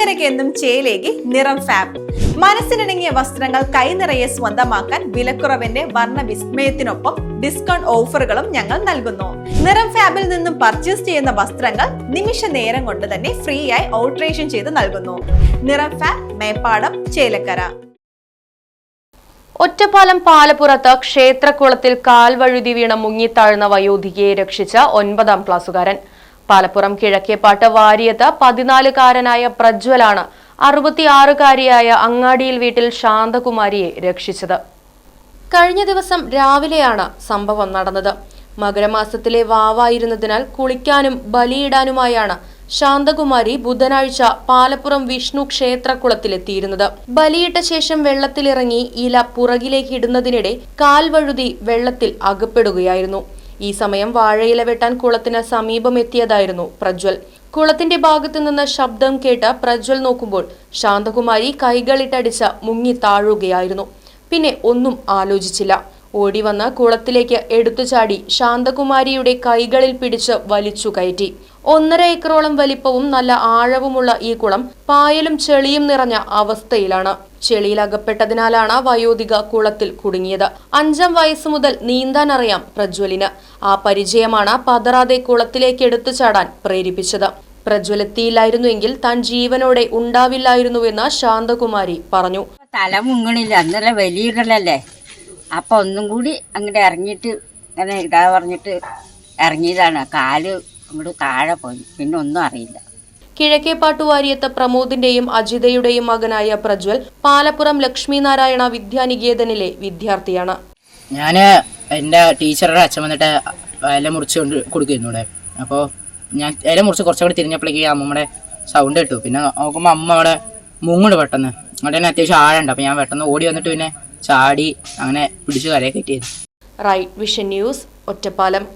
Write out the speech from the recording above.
ചേലക്കരയ്ക്ക് ചേലേക്ക് ചേലേകി നിറം ഫാബ് മനസ്സിനിണങ്ങിയ വസ്ത്രങ്ങൾ കൈനിറയെ സ്വന്തമാക്കാൻ വിലക്കുറവിന്റെ വർണ വിസ്മയത്തിനൊപ്പം ഡിസ്കൗണ്ട് ഓഫറുകളും ഞങ്ങൾ നൽകുന്നു. നിറം ഫാബിൽ നിന്നും പർച്ചേസ് ചെയ്യുന്ന വസ്ത്രങ്ങൾ നിമിഷ നേരം കൊണ്ട് തന്നെ ഫ്രീ ആയി ഓൾട്രേഷൻ ചെയ്ത് നൽകുന്നു. നിറം ഫാബ് മേപ്പാടം ചേലക്കര. ഒറ്റപ്പാലം പാലപ്പുറത്ത് ക്ഷേത്രക്കുളത്തിൽ കാൽവഴുതി വീണ മുങ്ങിത്താഴ്ന്ന വയോധികയെ രക്ഷിച്ച ഒൻപതാം ക്ലാസ്സുകാരൻ. പാലപ്പുറം കിഴക്കേപ്പാട്ട് വാരിയത്ത് പതിനാലുകാരനായ പ്രജ്വലാണ്. അറുപത്തിയാറുകാരിയായ അങ്ങാടിയിൽ വീട്ടിൽ ശാന്തകുമാരിയെ രക്ഷിച്ചത്. കഴിഞ്ഞ ദിവസം രാവിലെയാണ് സംഭവം നടന്നത്. മകരമാസത്തിലെ വാവായിരുന്നതിനാൽ കുളിക്കാനും ബലിയിടാനുമായാണ് ശാന്തകുമാരി ബുധനാഴ്ച പാലപ്പുറം വിഷ്ണു ക്ഷേത്രക്കുളത്തിലെത്തിയിരുന്നത് ബലിയിട്ട ശേഷം വെള്ളത്തിലിറങ്ങി ഇല പുറകിലേക്ക് ഇടുന്നതിനിടെ കാൽവഴുതി വെള്ളത്തിൽ അകപ്പെടുകയായിരുന്നു. ഈ സമയം വാഴയില വെട്ടാൻ കുളത്തിന് സമീപം എത്തിയതായിരുന്നു പ്രജ്വൽ. കുളത്തിന്റെ ഭാഗത്തു നിന്ന് ശബ്ദം കേട്ട പ്രജ്വൽ നോക്കുമ്പോൾ ശാന്തകുമാരി കൈകളിട്ടടിച്ച് മുങ്ങി താഴുകയായിരുന്നു. പിന്നെ ഒന്നും ആലോചിച്ചില്ല. ഓടി വന്ന് കുളത്തിലേക്ക് എടുത്തു ചാടി ശാന്തകുമാരിയുടെ കൈകളിൽ പിടിച്ച് വലിച്ചു കയറ്റി. ഒന്നര ഏക്കറോളം വലിപ്പവും നല്ല ആഴവുമുള്ള ഈ കുളം പായലും ചെളിയും നിറഞ്ഞ അവസ്ഥയിലാണ്. ചെളിയിൽ അകപ്പെട്ടതിനാലാണ് വയോധിക കുളത്തിൽ കുടുങ്ങിയത്. അഞ്ചാം വയസ്സ് മുതൽ നീന്താൻ അറിയാം പ്രജ്വലിന്. ആ പരിചയമാണ് പതറാതെ കുളത്തിലേക്ക് എടുത്തു ചാടാൻ പ്രേരിപ്പിച്ചത്. പ്രജ്വലത്തിയില്ലായിരുന്നുവെങ്കിൽ താൻ ജീവനോടെ ഉണ്ടാവില്ലായിരുന്നുവെന്ന് ശാന്തകുമാരി പറഞ്ഞു. തല മുങ്ങണില്ല. അന്നല്ല വലിയിടലല്ലേ അപ്പൊ ഒന്നും കൂടി അങ്ങോട്ട് ഇറങ്ങിയിട്ട് അങ്ങനെ ഇതാ പറഞ്ഞിട്ട് ഇറങ്ങിയതാണ് കാൽ അങ്ങോട്ട് താഴെ പോയി. പിന്നെ ഒന്നും അറിയില്ല. കിഴക്കേപ്പാട്ടുവാരിയത്ത് പ്രമോദിന്റെയും അജിതയുടെയും മകനായ പ്രജ്വൽ പാലപ്പുറം ലക്ഷ്മിനാരായണ വിദ്യാനികേതനിലെ വിദ്യാർത്ഥിയാണ്. ഞാൻ എന്റെ ടീച്ചറുടെ അച്ഛൻ വന്നിട്ട് ഇല മുറിച്ച് കൊണ്ട് കൊടുക്കുന്നു ഇവിടെ. അപ്പോൾ ഞാൻ ഇല മുറിച്ച് കുറച്ചുകൂടി തിരിഞ്ഞപ്പോഴേക്ക് അമ്മമ്മയുടെ സൗണ്ട് കിട്ടു. പിന്നെ നോക്കുമ്പോൾ അമ്മ അവിടെ മുങ്ങുണ്ട് പെട്ടെന്ന്. അവിടെ തന്നെ അത്യാവശ്യം ആഴമുണ്ട്. അപ്പോൾ ഞാൻ പെട്ടെന്ന് ഓടി വന്നിട്ട് പിന്നെ ചാടി അങ്ങനെ പിടിച്ച് കരയെ കെട്ടിയത്. Right Vision News Ottapalam.